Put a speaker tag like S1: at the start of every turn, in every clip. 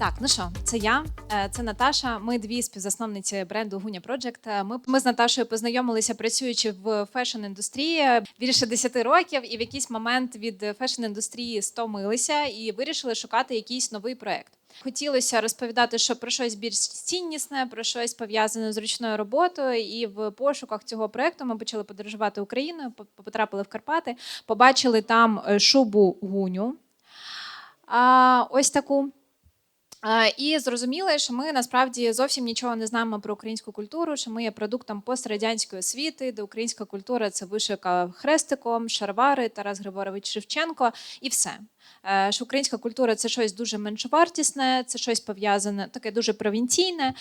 S1: Так, ну що, це я, е, це Наташа. Ми дві співзасновниці бренду Гуня Project. Ми, ми з Наташою познайомилися, працюючи в фешн-індустрії більше 10 років, і в якийсь момент від фешн-індустрії стомилися і вирішили шукати якийсь новий проект. Хотілося розповідати, що про щось більш ціннісне, про щось пов'язане з ручною роботою. І в пошуках цього проекту ми почали подорожувати Україною, потрапили в Карпати, побачили там е, шубу гуню. А, ось таку. І зрозуміли, що ми насправді зовсім нічого не знаємо про українську культуру, що ми є продуктом пострадянської освіти, де українська культура це вишивка хрестиком, шарвари, Тарас Григорович Шевченко і все. Е, Що українська культура це щось дуже меншовартісне, це щось пов'язане, таке дуже провінційне.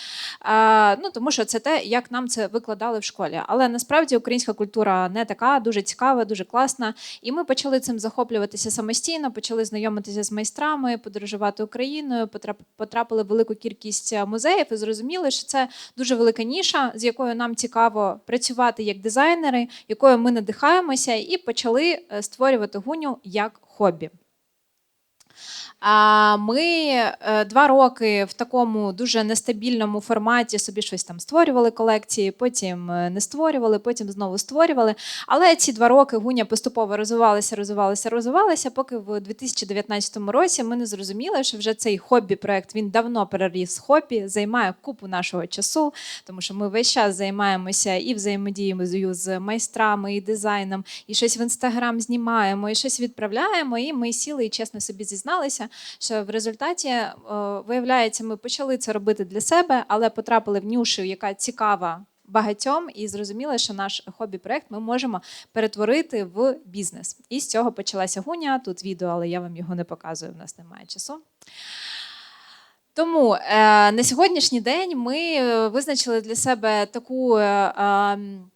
S1: Ну тому що це те, як нам це викладали в школі. Але насправді українська культура не така, дуже цікава, дуже класна. І ми почали цим захоплюватися самостійно, почали знайомитися з майстрами, подорожувати Україною, потрапили в велику кількість е, музеїв і зрозуміли, що це дуже велика ніша, з якою нам цікаво працювати як дизайнери, якою ми надихаємося, і почали е, створювати гуню як хобі. Ми е, два роки в такому дуже нестабільному форматі собі щось там створювали колекції, потім е, не створювали, потім знову створювали. Але ці два роки гуня поступово розвивалася, розвивалася, розвивалася, поки в 2019 році ми не зрозуміли, що вже цей хобі-проект він давно переріс хобі, займає купу нашого часу, тому що ми весь час займаємося і взаємодією з майстрами, і дизайном, і щось в інстаграм знімаємо, і щось відправляємо. І ми сіли і чесно собі зізналися, що в результаті е, виявляється, ми почали це робити для себе, але потрапили в нюшу, яка цікава. Багатьом і зрозуміли, що наш хобі-проект ми можемо перетворити в бізнес. І з цього почалася гуня. Тут відео, але я вам його не показую. В нас немає часу. Тому е, на сьогоднішній день ми е, визначили для себе таку е, ем,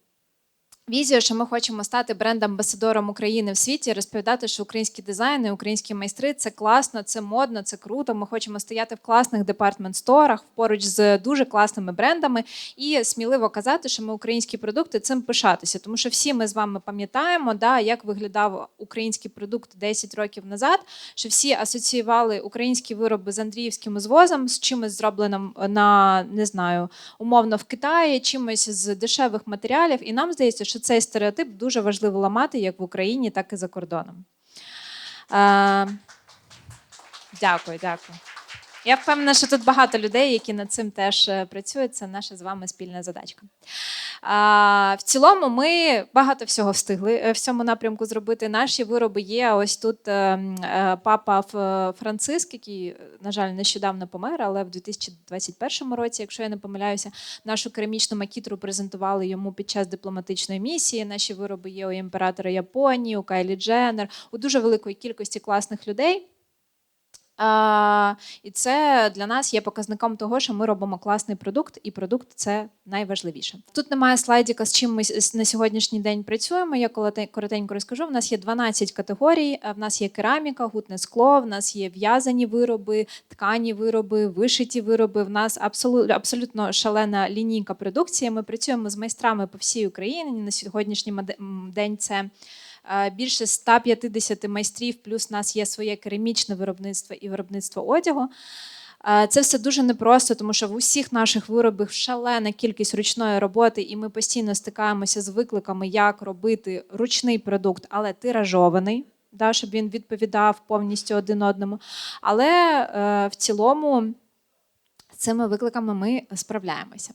S1: візію, що ми хочемо стати бренд-амбасадором України в світі, розповідати, що українські дизайни, українські майстри це класно, це модно, це круто. Ми хочемо стояти в класних департмент-сторах поруч з дуже класними брендами і сміливо казати, що ми українські продукти цим пишатися. Тому що всі ми з вами пам'ятаємо, да, як виглядав український продукт 10 років назад, що всі асоціювали українські вироби з андріївським звозом, з чимось зробленим на не знаю, умовно в Китаї, чимось з дешевих матеріалів. І нам здається, що цей стереотип дуже важливо ламати як в Україні, так і за кордоном. Дякую, дякую. Я впевнена, що тут багато людей, які над цим теж е, працюють. Це наша з вами спільна задачка. А, в цілому, ми багато всього встигли е, в цьому напрямку зробити. Наші вироби є. Ось тут е, папа Франциск, який, на жаль, нещодавно помер, але в 2021 році, якщо я не помиляюся, нашу керамічну макітру презентували йому під час дипломатичної місії. Наші вироби є у імператора Японії, у Кайлі Дженнер, у дуже великої кількості класних людей. І це для нас є показником того, що ми робимо класний продукт, і продукт це найважливіше. Тут немає слайдіка, з чим ми на сьогоднішній день працюємо. Я коротенько розкажу. В нас є 12 категорій. В нас є кераміка, гутне скло, в нас є в'язані вироби, ткані вироби, вишиті вироби. В нас абсолютно шалена лінійка продукції. Ми працюємо з майстрами по всій Україні. На сьогоднішній день це Е, більше 150 майстрів, плюс у нас є своє керамічне виробництво і виробництво одягу. Це все дуже непросто, тому що в усіх наших виробах шалена кількість ручної роботи, і ми постійно стикаємося з викликами, як робити ручний продукт, але тиражований, да, щоб він відповідав повністю один одному. Але е, в цілому з цими викликами ми справляємося.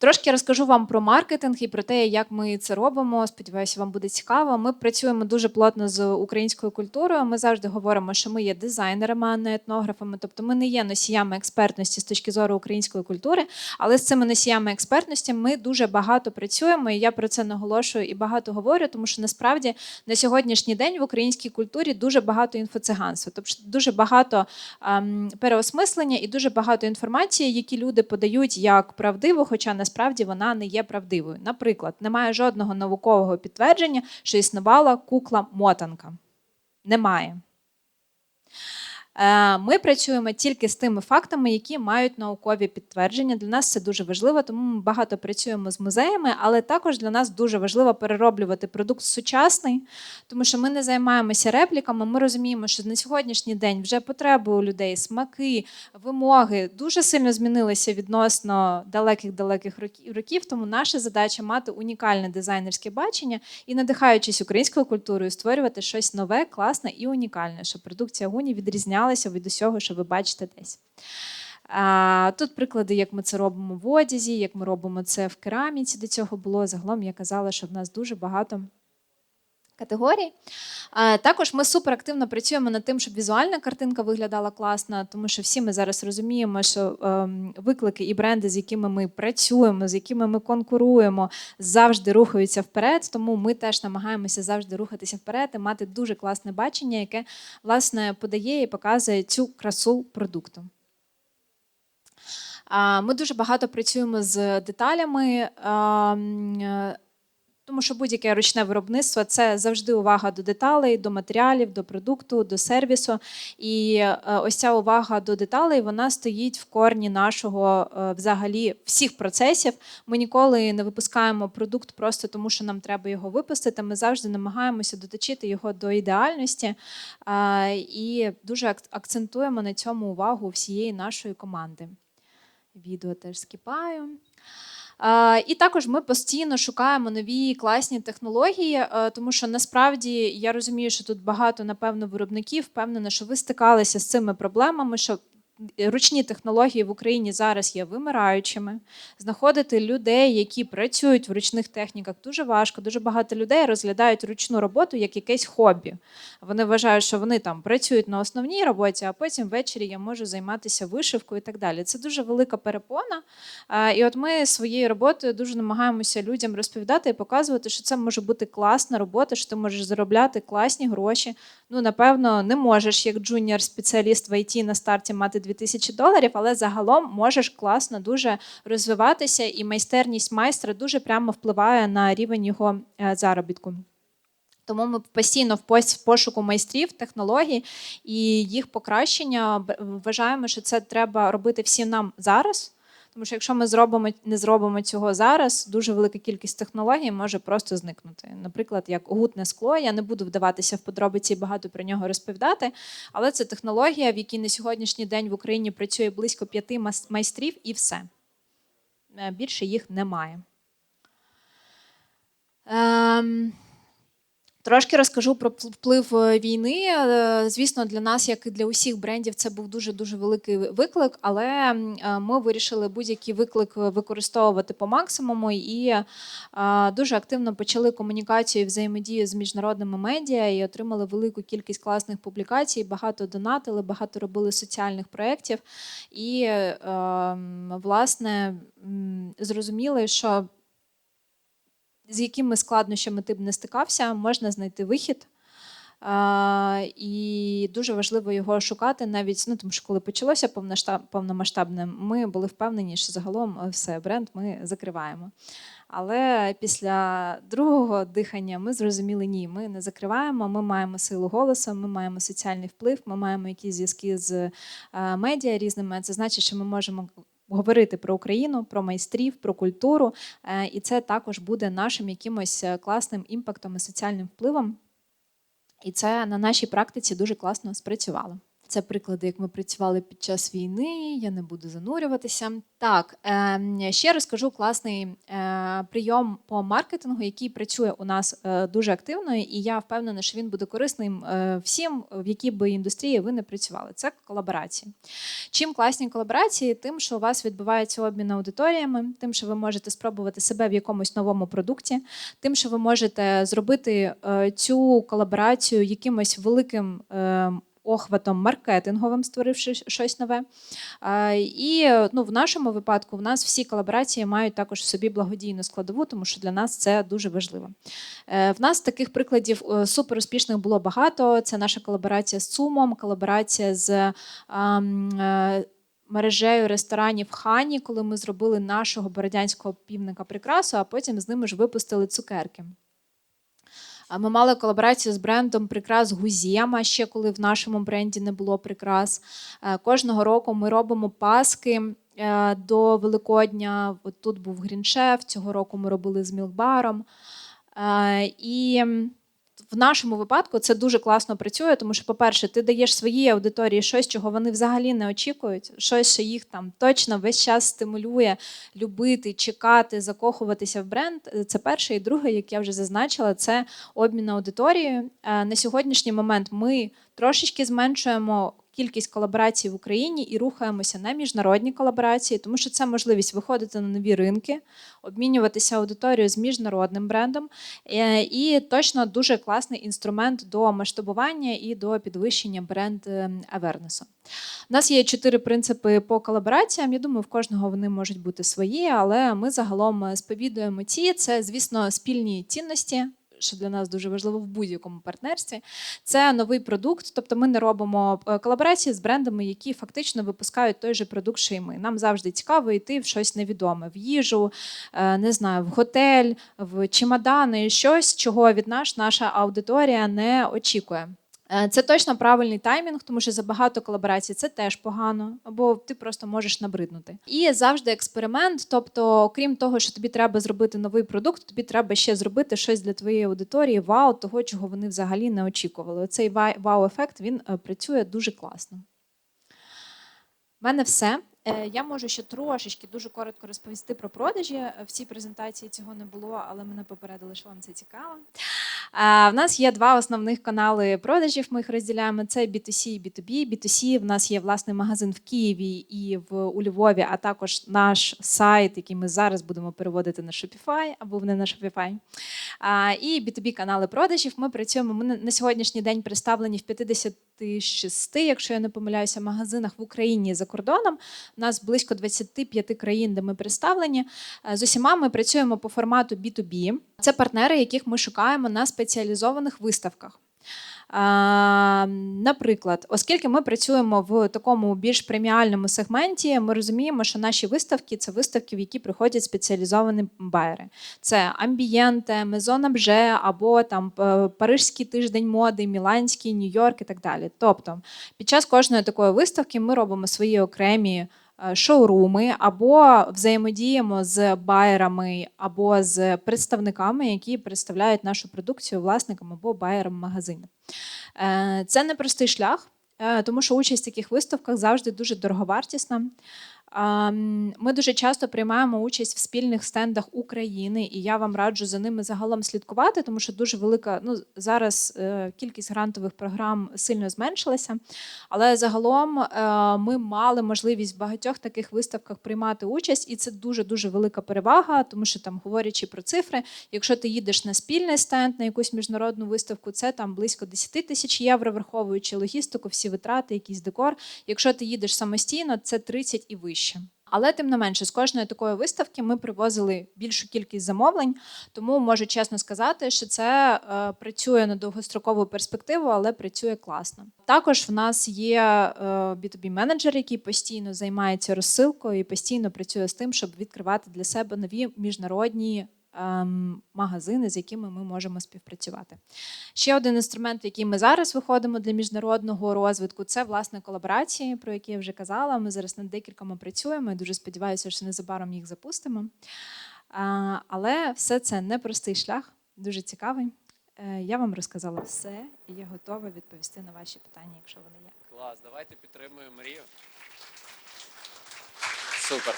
S1: Трошки розкажу вам про маркетинг і про те, як ми це робимо. Сподіваюся, вам буде цікаво. Ми працюємо дуже плотно з українською культурою. Ми завжди говоримо, що ми є дизайнерами, а не етнографами. Тобто, ми не є носіями експертності з точки зору української культури, але з цими носіями експертності ми дуже багато працюємо. І я про це наголошую і багато говорю, тому що насправді на сьогоднішній день в українській культурі дуже багато інфоциганства, тобто дуже багато ем, переосмислення і дуже багато інформації, які люди подають як правдиву, хоча насправді вона не є правдивою. Наприклад, немає жодного наукового підтвердження, що існувала кукла мотанка. Немає. Е, Ми працюємо тільки з тими фактами, які мають наукові підтвердження. Для нас це дуже важливо, тому ми багато працюємо з музеями, але також для нас дуже важливо перероблювати продукт сучасний, тому що ми не займаємося репліками. Ми розуміємо, що на сьогоднішній день вже потреби у людей, смаки, вимоги дуже сильно змінилися відносно далеких-далеких років. Тому наша задача мати унікальне дизайнерське бачення і, надихаючись українською культурою, створювати щось нове, класне і унікальне, щоб продукція гуні відрізнялася від усього, що ви бачите десь. Тут приклади, як ми це робимо в одязі, як ми робимо це в кераміці. До цього було загалом. Я казала, що в нас дуже багато категорій. Також ми суперактивно працюємо над тим, щоб візуальна картинка виглядала класно, тому що всі ми зараз розуміємо, що ем, виклики і бренди, з якими ми працюємо, з якими ми конкуруємо, завжди рухаються вперед. Тому ми теж намагаємося завжди рухатися вперед і мати дуже класне бачення, яке власне подає і показує цю красу продукту. Ми дуже багато працюємо з деталями. Тому що будь-яке ручне виробництво це завжди увага до деталей, до матеріалів, до продукту, до сервісу. І е, ось ця увага до деталей вона стоїть в корні нашого е, взагалі всіх процесів. Ми ніколи не випускаємо продукт просто тому, що нам треба його випустити. Ми завжди намагаємося доточити його до ідеальності і дуже акцентуємо на цьому увагу всієї нашої команди. Відео теж скіпаю. І також ми постійно шукаємо нові класні технології, е, тому що насправді я розумію, що тут багато, напевно, виробників впевнено, що ви стикалися з цими проблемами, що ручні технології в Україні зараз є вимираючими. Знаходити людей, які працюють в ручних техніках, дуже важко. Дуже багато людей розглядають ручну роботу як якесь хобі. Вони вважають, що вони там працюють на основній роботі, а потім ввечері я можу займатися вишивкою і так далі. Це дуже велика перепона. І от ми своєю роботою дуже намагаємося людям розповідати і показувати, що це може бути класна робота, що ти можеш заробляти класні гроші. Ну, напевно, не можеш як джуніор спеціаліст в ІТ на старті мати 2000 доларів, але загалом можеш класно дуже розвиватися, і майстерність майстра дуже прямо впливає на рівень його е, заробітку. Тому ми постійно в пошуку майстрів, технологій і їх покращення вважаємо, що це треба робити всім нам зараз. Тому що якщо ми зробимо, не зробимо цього зараз, дуже велика кількість технологій може просто зникнути. Наприклад, як гутне скло, я не буду вдаватися в подробиці і багато про нього розповідати, але це технологія, в якій на сьогоднішній день в Україні працює близько п'яти майстрів, і все. Е, Більше їх немає. Ем... Трошки розкажу про вплив е, війни. Е, Звісно, для нас, як і для усіх брендів, це був дуже дуже великий виклик, але е, ми вирішили будь-який виклик використовувати по максимуму і дуже активно почали комунікацію і взаємодію з міжнародними медіа і отримали велику кількість класних публікацій. Багато донатили, багато робили соціальних проєктів. І власне зрозуміли, що з якими складнощами ти б не стикався, можна знайти вихід. А, і дуже важливо його шукати навіть ну, тому що коли почалося повномасштабне, ми були впевнені, що загалом е, все, бренд ми закриваємо. Але після другого дихання ми зрозуміли, ні, ми не закриваємо. Ми маємо силу голосу, ми маємо соціальний вплив, ми маємо якісь зв'язки з е, медіа різними. Це значить, що ми можемо говорити про Україну, про майстрів, про культуру, Е, і це також буде нашим якимось е, класним імпактом і соціальним впливом. І це на нашій практиці дуже класно спрацювало. Це приклади, як ми працювали під час війни. Я не буду занурюватися. Так, е, ще розкажу класний е, прийом по маркетингу, який працює у нас е, дуже активно, і я впевнена, що він буде корисним е, всім, в якій би індустрії ви не працювали. Це колаборації. Чим класні колаборації? Тим, що у вас відбувається обмін аудиторіями, тим, що ви можете спробувати себе в якомусь новому продукті, тим, що ви можете зробити цю колаборацію якимось великим. Охватом маркетинговим, створивши щось нове. І ну, в нашому випадку в нас всі колаборації мають також в собі благодійну складову, тому що для нас це дуже важливо. Е, В нас таких прикладів е, супер успішних було багато. Це наша колаборація з ЦУМом, колаборація з е, мережею ресторанів Хані, коли ми зробили нашого бородянського півника прикрасу, а потім з ними ж випустили цукерки. Ми мали колаборацію з брендом прикрас Гузєма, ще коли в нашому бренді не було прикрас. Е, Кожного року ми робимо паски е, до Великодня. От тут був Гріншеф, цього року ми робили з Мілкбаром. Е, І в нашому випадку це дуже класно працює, тому що, по-перше, ти даєш своїй аудиторії щось, чого вони взагалі не очікують, щось, що їх там точно весь час стимулює любити, чекати, закохуватися в бренд. Це перше. І друге, як я вже зазначила, це обмін аудиторією. Е, На сьогоднішній момент ми трошечки зменшуємо. Кількість колаборацій в Україні і рухаємося на міжнародні колаборації, тому що це можливість виходити на нові ринки, обмінюватися аудиторією з міжнародним брендом, Е, і точно дуже класний інструмент до масштабування і до підвищення бренд е, авернесу. У нас є чотири принципи по колабораціям. Я думаю, в кожного вони можуть бути свої, але ми загалом е, сповідуємо ці. Це, звісно, спільні цінності. Що для нас дуже важливо в будь-якому партнерстві, це новий продукт. Тобто ми не робимо е, колаборації з брендами, які фактично випускають той же продукт, що й ми. Нам завжди цікаво йти в щось невідоме, в їжу, е, не знаю, в готель, в чемодани, щось, чого від нас наша аудиторія не очікує. Е, Це точно правильний таймінг, тому що забагато колаборацій це теж погано, або ти просто можеш набриднути. І завжди експеримент. Тобто, окрім того, що тобі треба зробити новий продукт, тобі треба ще зробити щось для твоєї аудиторії, вау, того, чого вони взагалі не очікували. Оцей вау-ефект він е, працює дуже класно. У мене все. Е, Я можу ще трошечки дуже коротко розповісти про продажі. Е, В цій презентації цього не було, але мене попередили, що вам це цікаво. В нас є два основних канали продажів. Ми їх розділяємо: це B2C і B2B. B2C в нас є власний магазин в Києві і в у Львові, а також наш сайт, який ми зараз будемо переводити на Shopify або не на Shopify. І B2B канали продажів. Ми працюємо. Ми на- сьогоднішній день представлені в 56, якщо я не помиляюся, магазинах в Україні за кордоном. У нас близько 25 країн, де ми представлені. Е, З усіма ми працюємо по формату B2B. Це партнери, яких ми шукаємо на спеціалізованих виставках. Наприклад, оскільки ми працюємо в такому більш преміальному сегменті, ми розуміємо, що наші виставки це виставки, в які приходять спеціалізовані байери. Це амбієнте, Мезон Обже або там е, Парижський тиждень моди, Міланський, Нью-Йорк і так далі. Тобто, під час кожної такої виставки ми робимо свої окремі шоуруми або взаємодіємо з байерами або з представниками, які представляють нашу продукцію власникам або байерам магазину. Е, Це непростий шлях, е, тому що участь в таких виставках завжди дуже дороговартісна. Ми дуже часто приймаємо участь в спільних стендах України, і я вам раджу за ними загалом слідкувати, тому що дуже велика. Ну зараз е, кількість грантових програм сильно зменшилася. Але загалом е, ми мали можливість в багатьох таких виставках приймати участь, і це дуже дуже велика перевага, тому що там, говорячи про цифри, якщо ти їдеш на спільний стенд на якусь міжнародну виставку, це там близько 10 тисяч євро, враховуючи логістику, всі витрати, якийсь декор. Якщо ти їдеш самостійно, це 30 і вище. Але тим не менше, з кожної такої виставки ми привозили більшу кількість замовлень, тому можу чесно сказати, що це е, працює на довгострокову перспективу, але працює класно. Також в нас є е, B2B менеджер, який постійно займається розсилкою і постійно працює з тим, щоб відкривати для себе нові міжнародні. Ем, Магазини, з якими ми можемо співпрацювати. Ще один інструмент, в який ми зараз виходимо для міжнародного розвитку, це власне колаборації, про які я вже казала. Ми зараз над декількома працюємо. Дуже сподіваюся, що незабаром їх запустимо. Але все це непростий шлях, дуже цікавий. Е, Я вам розказала все, і я готова відповісти на ваші питання, якщо вони є.
S2: Клас, давайте підтримуємо Марію. Супер.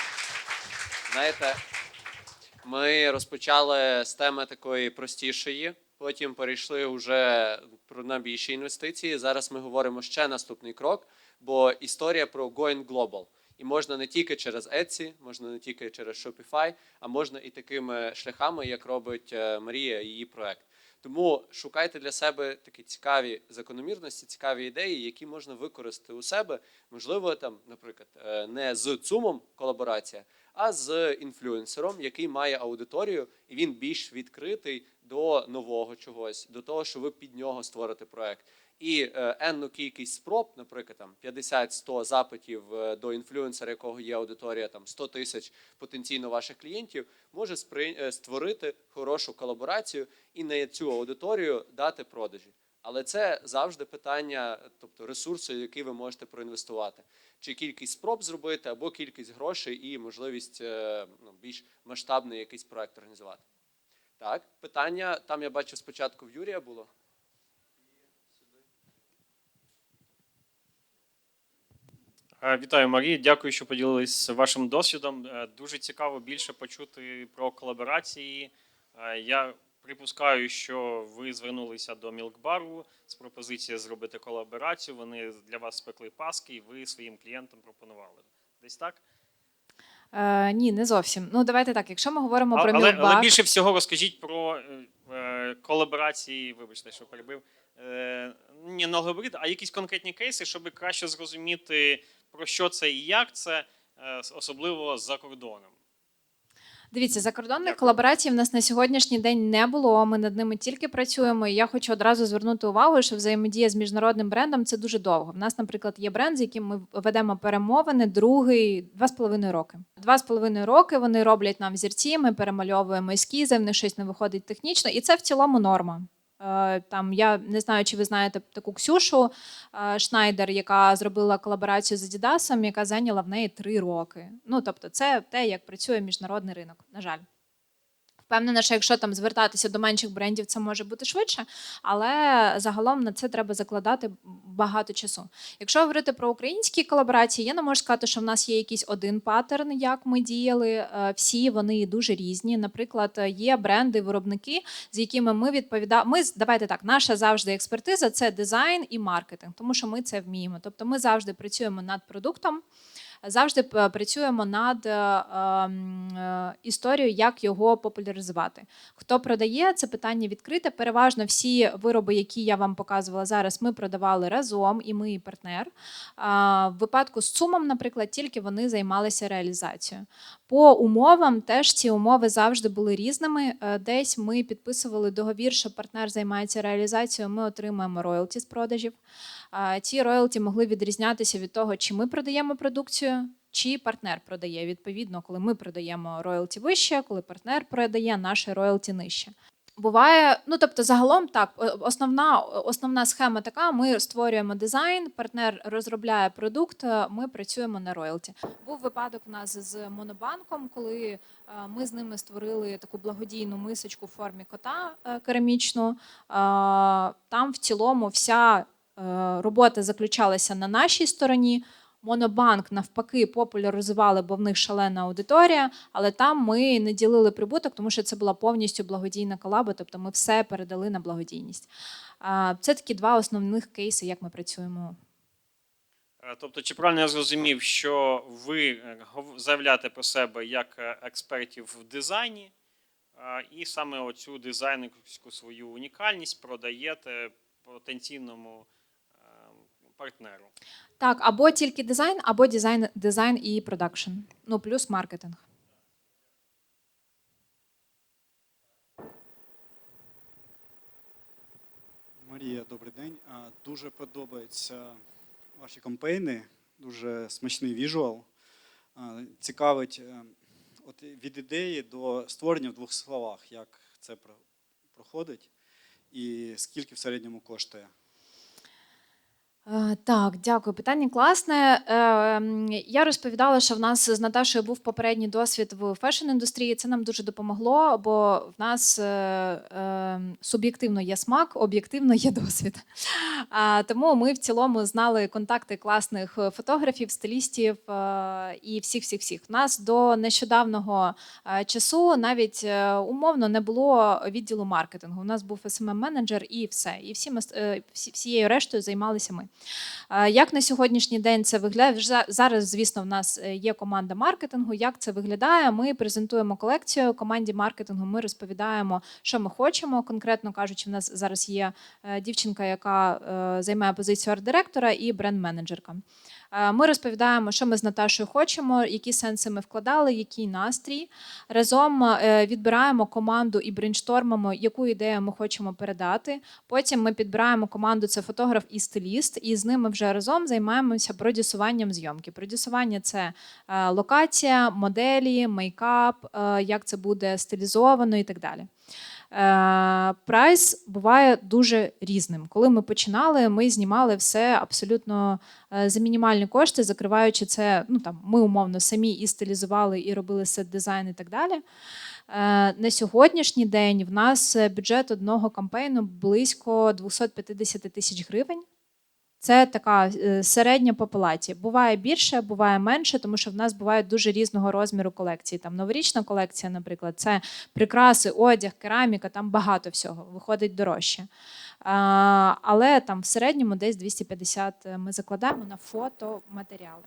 S2: Знаєте, ми розпочали з теми такої простішої, потім перейшли вже про на більші інвестиції. Зараз ми говоримо ще наступний крок, бо історія про Going Global. І можна не тільки через Etsy, можна не тільки через Shopify, а можна і такими шляхами, як робить е, Марія її проект. Тому шукайте для себе такі цікаві закономірності, цікаві ідеї, які можна використати у себе. Можливо, там, наприклад, е, не з ЦУМом колаборація, а з інфлюенсером, який має аудиторію, і він більш відкритий до нового чогось, до того, що ви під нього створите проект. І е, енну кількість спроб, наприклад, там 50-100 запитів е, до інфлюенсера, якого є аудиторія, там 100 тисяч потенційно ваших клієнтів, може е, створити хорошу колаборацію і на цю аудиторію дати продажі. Але це завжди питання, тобто ресурсу, який ви можете проінвестувати. Чи кількість спроб зробити, або кількість грошей і можливість ну, більш масштабний якийсь проект організувати. Так, питання там я бачив спочатку в Юрія було.
S3: Вітаю, Марія. Дякую, що поділились вашим досвідом. Е, Дуже цікаво більше почути про колаборації. Е, Я припускаю, що ви звернулися до Мілкбару з пропозицією зробити колаборацію. Вони для вас спекли паски, і ви своїм клієнтам пропонували. Десь так?
S1: Е, ні, не зовсім. Ну давайте так. Якщо ми говоримо
S3: А-
S1: про
S3: але,
S1: Мілкбар,
S3: але більше всього розкажіть про е, е, колаборації, вибачте, що перебив. Е, ні, не алгоритм, а якісь конкретні кейси, щоб краще зрозуміти, про що це і як це, е, особливо за кордоном.
S1: Дивіться, закордонних
S3: Дякую.
S1: колаборацій в нас на сьогоднішній день не було. Ми над ними тільки працюємо. І я хочу одразу звернути увагу, що взаємодія з міжнародним брендом це дуже довго. В нас, наприклад, є бренд, з яким ми ведемо перемовини другий два з половиною роки. Два з половиною роки вони роблять нам взірці, ми перемальовуємо ескізи, в них щось не виходить технічно, і це в цілому норма. Е, Там я не знаю, чи ви знаєте таку Ксюшу е, Шнайдер, яка зробила колаборацію з Адідасом, яка зайняла в неї три роки. Ну тобто, це те, як працює міжнародний ринок. На жаль. Впевнена, що якщо там звертатися до менших брендів, це може бути швидше, але загалом на це треба закладати багато часу. Якщо говорити про українські колаборації, я не можу сказати, що в нас є якийсь один паттерн, як ми діяли. Е, Всі вони дуже різні. Наприклад, є бренди, виробники, з якими ми відповідаємо. Ми давайте так, наша завжди експертиза це дизайн і маркетинг, тому що ми це вміємо. Тобто, ми завжди працюємо над продуктом. Завжди працюємо над е, ем, е, історією, як його популяризувати. Хто продає, це питання відкрите. Переважно всі вироби, які я вам показувала зараз, ми продавали разом, і ми і партнер. В випадку з ЦУМом, наприклад, тільки вони займалися реалізацією. По умовам теж ці умови завжди були різними. Е, Десь ми підписували договір, що партнер займається реалізацією. Ми отримуємо роялті з продажів. Ці роялті могли відрізнятися від того, чи ми продаємо продукцію, чи партнер продає. Відповідно, коли ми продаємо роялті вище, коли партнер продає наше роялті нижче. Буває, ну тобто, загалом так, основна, основна схема така: ми створюємо дизайн, партнер розробляє продукт, е, ми працюємо на роялті. Був випадок у нас з Монобанком, коли е, ми з ними створили таку благодійну мисочку в формі кота е, керамічну. Там в цілому вся е, робота заключалася на нашій стороні. Монобанк навпаки популяризували, бо в них шалена аудиторія, але там ми не ділили прибуток, тому що це була повністю благодійна колаба, тобто ми все передали на благодійність. Це такі два основних кейси, як ми працюємо.
S3: Е, Тобто, чи правильно я зрозумів, що ви е, заявляєте про себе як е, експертів в дизайні, е, і саме оцю дизайнерську свою унікальність продаєте потенційному е, партнеру?
S1: Так, або тільки дизайн, або дизайн, дизайн і продакшн. Ну плюс маркетинг.
S4: Марія, добрий день. Дуже подобаються ваші кампейни, дуже смачний віжуал. Цікавить е, от від ідеї до створення в двох словах, як це проходить і скільки в середньому коштує.
S1: Е, Так, дякую. Питання класне. Е, Я розповідала, що в нас з Наташою був попередній досвід в фешн-індустрії. Це нам дуже допомогло, бо в нас е, суб'єктивно є смак, об'єктивно є досвід. А, Тому ми в цілому знали контакти класних фотографів, стилістів і всіх, всіх, всіх. У нас до нещодавнього часу навіть умовно не було відділу маркетингу. У нас був smm менеджер і все. І всім ос- е, всі- всією рештою займалися ми. Е, Як на сьогоднішній день це виглядає? Зараз, звісно, в нас е, є команда маркетингу. Як це виглядає? Ми презентуємо колекцію команді маркетингу. Ми розповідаємо, що ми хочемо. Конкретно кажучи, в нас зараз є е, дівчинка, яка займає позицію арт-директора і бренд-менеджерка. Е, Ми розповідаємо, що ми з Наташою хочемо, які сенси ми вкладали, який настрій. Разом е, відбираємо команду і брейнштормимо, яку ідею ми хочемо передати. Потім ми підбираємо команду, це фотограф і стиліст, і з ними вже разом займаємося продюсуванням зйомки. Продюсування це е, локація, моделі, мейкап, як це буде стилізовано і так далі. Е, Прайс буває дуже різним. Коли ми починали, ми знімали все абсолютно е, за мінімальні кошти, закриваючи це. Ну там ми умовно самі і стилізували, і робили сет дизайн і так далі. Е, На сьогоднішній день в нас бюджет одного кампейну близько 250 тисяч гривень. Це така е, середня по палаті. Буває більше, буває менше, тому що в нас бувають дуже різного розміру колекції. Там новорічна колекція, наприклад, це прикраси, одяг, кераміка, там багато всього, виходить дорожче. Але там в середньому десь 250 ми закладаємо на фотоматеріали.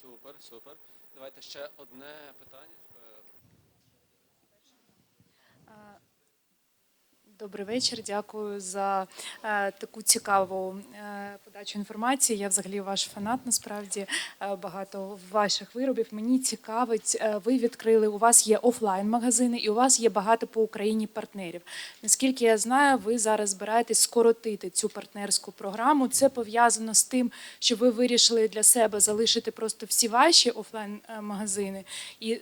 S2: Супер, супер. Давайте ще одне питання. Е,
S5: Добрий вечір, дякую за е, таку цікаву е, подачу інформації. Я взагалі ваш фанат. Насправді е, багато ваших виробів. Мені цікавить, ви відкрили. У вас є офлайн-магазини, і у вас є багато по Україні партнерів. Наскільки я знаю, ви зараз збираєтесь скоротити цю партнерську програму. Це пов'язано з тим, що ви вирішили для себе залишити просто всі ваші офлайн-магазини і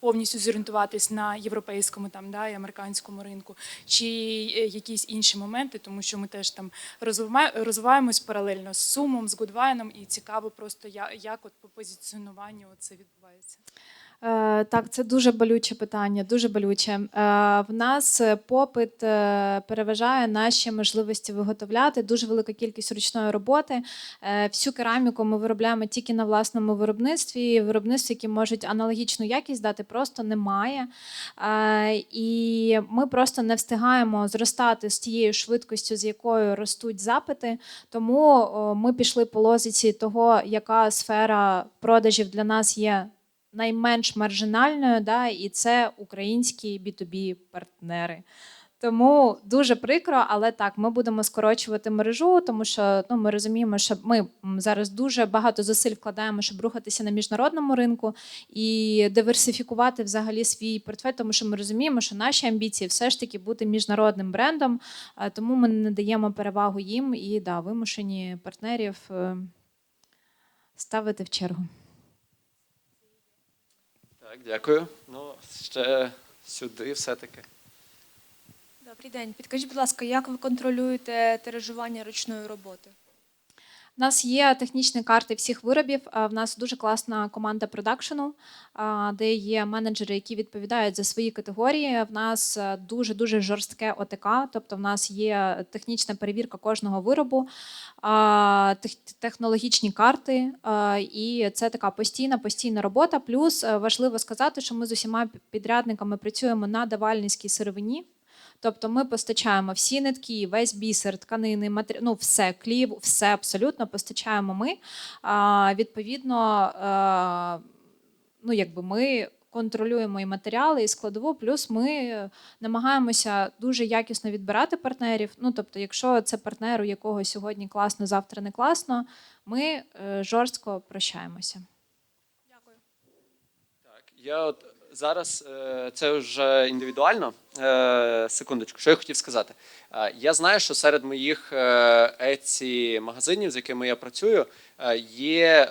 S5: повністю зорієнтуватись на європейському там да і американському ринку, чи якісь інші моменти, тому що ми теж там розвиваємось паралельно з сумом, з гудвайном, і цікаво просто як от по позиціонуванню це відбувається.
S1: Е, Так, це дуже болюче питання, дуже болюче. Е, В нас попит е, переважає наші можливості виготовляти, дуже велика кількість ручної роботи. Всю кераміку ми виробляємо тільки на власному виробництві. Виробництв, які можуть аналогічну якість дати, просто немає. І ми просто не встигаємо зростати з тією швидкістю, з якою ростуть запити. Тому ми пішли по лозиці того, яка сфера продажів для нас є найменш маржинальною, да, і це українські B2B партнери. Тому дуже прикро, але так, ми будемо скорочувати мережу, тому що ну, ми розуміємо, що ми зараз дуже багато зусиль вкладаємо, щоб рухатися на міжнародному ринку і диверсифікувати взагалі свій портфель, тому що ми розуміємо, що наші амбіції все ж таки бути міжнародним брендом, тому ми не даємо перевагу їм і да, вимушені партнерів е, ставити в чергу.
S2: Так, дякую. Ну, ще сюди все-таки.
S6: Добрий день. Підкажіть, будь ласка, як ви контролюєте тиражування ручної роботи?
S1: У нас є технічні карти всіх виробів. В нас дуже класна команда продакшену, де є менеджери, які відповідають за свої категорії. В нас дуже дуже жорстке ОТК, тобто в нас є технічна перевірка кожного виробу, технологічні карти, і це така постійна постійна робота. Плюс е, важливо сказати, що ми з усіма підрядниками працюємо на давальницькій сировині. Тобто ми постачаємо всі нитки, весь бісер, тканини, матері... ну все, клів, все абсолютно постачаємо ми. А, відповідно, а, ну, якби ми контролюємо і матеріали, і складову, плюс ми намагаємося дуже якісно відбирати партнерів. Ну, тобто, якщо це партнер, у якого сьогодні класно, завтра не класно, ми е, жорстко прощаємося.
S2: Я от зараз е, це вже індивідуально. Е, секундочку, що я хотів сказати. Е, я знаю, що серед моїх еці магазинів, з якими я працюю, є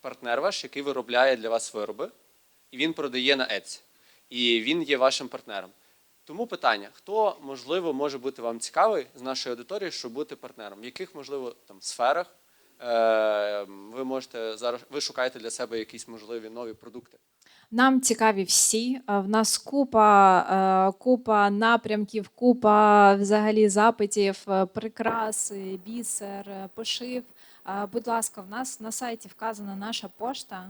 S2: партнер ваш, який виробляє для вас вироби, і він продає на Etsy. І він є вашим партнером. Тому питання: хто можливо може бути вам цікавий з нашої аудиторії, щоб бути партнером? В яких можливо там сферах ви можете зараз ви шукаєте для себе якісь можливі нові продукти?
S1: Нам цікаві всі. Е, В нас купа, е, купа напрямків, купа взагалі запитів, е, прикраси, бісер, пошив. Будь ласка, в нас на сайті вказана наша пошта.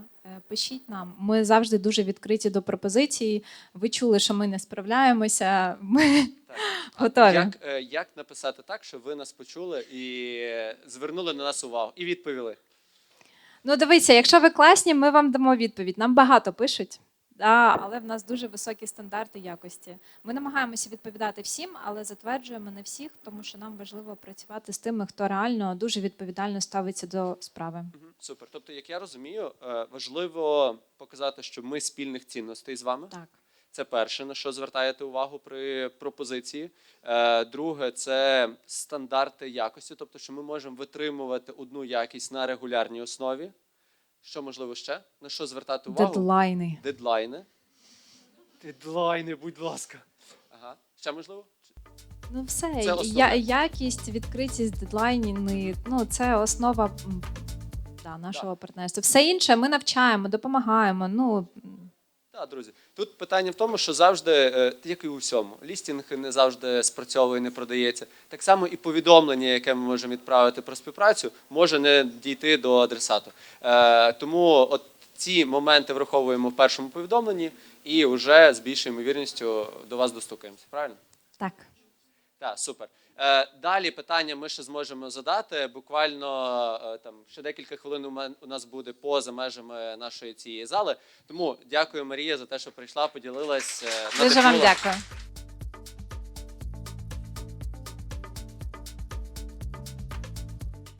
S1: Пишіть нам. Ми завжди дуже відкриті до пропозицій. Ви чули, що ми не справляємося. Ми
S2: Так.
S1: готові.
S2: Як, як написати так, щоб ви нас почули і звернули на нас увагу і відповіли?
S1: Ну, дивіться, якщо ви класні, ми вам дамо відповідь. Нам багато пишуть. Да, але в нас дуже високі стандарти якості. Ми намагаємося відповідати всім, але затверджуємо не всіх, тому що нам важливо працювати з тими, хто реально дуже відповідально ставиться до справи.
S2: Мгм, Супер. Тобто, як я розумію, е, важливо показати, що ми спільних цінностей з вами.
S1: Так.
S2: Це перше, на що звертаєте увагу при пропозиції. Е, Друге, це стандарти якості, тобто, що ми можемо витримувати одну якість на регулярній основі. Що можливо ще? На що звертати увагу?
S1: Дедлайни.
S2: Дедлайни. Дедлайни, будь ласка. Ага. Ще можливо?
S1: Ну все,
S2: Це
S1: я, якість, відкритість, дедлайни, ну це основа да, нашого партнерства. Все інше ми навчаємо, допомагаємо. Ну
S2: Так, друзі. Тут питання в тому, що завжди, е, як і у всьому, лістінг не завжди спрацьовує, не продається. Так само і повідомлення, яке ми можемо відправити про співпрацю, може не дійти до адресату. Е, Тому от ці моменти враховуємо в першому повідомленні і вже з більшою ймовірністю до вас достукаємося. Правильно?
S1: так.
S2: Так, супер. Е, далі питання ми ще зможемо задати. Буквально е, там ще декілька хвилин у, нас буде поза межами нашої цієї зали. Тому дякую, Марія, за те, що прийшла, поділилась. е,
S1: Дуже вам дякую.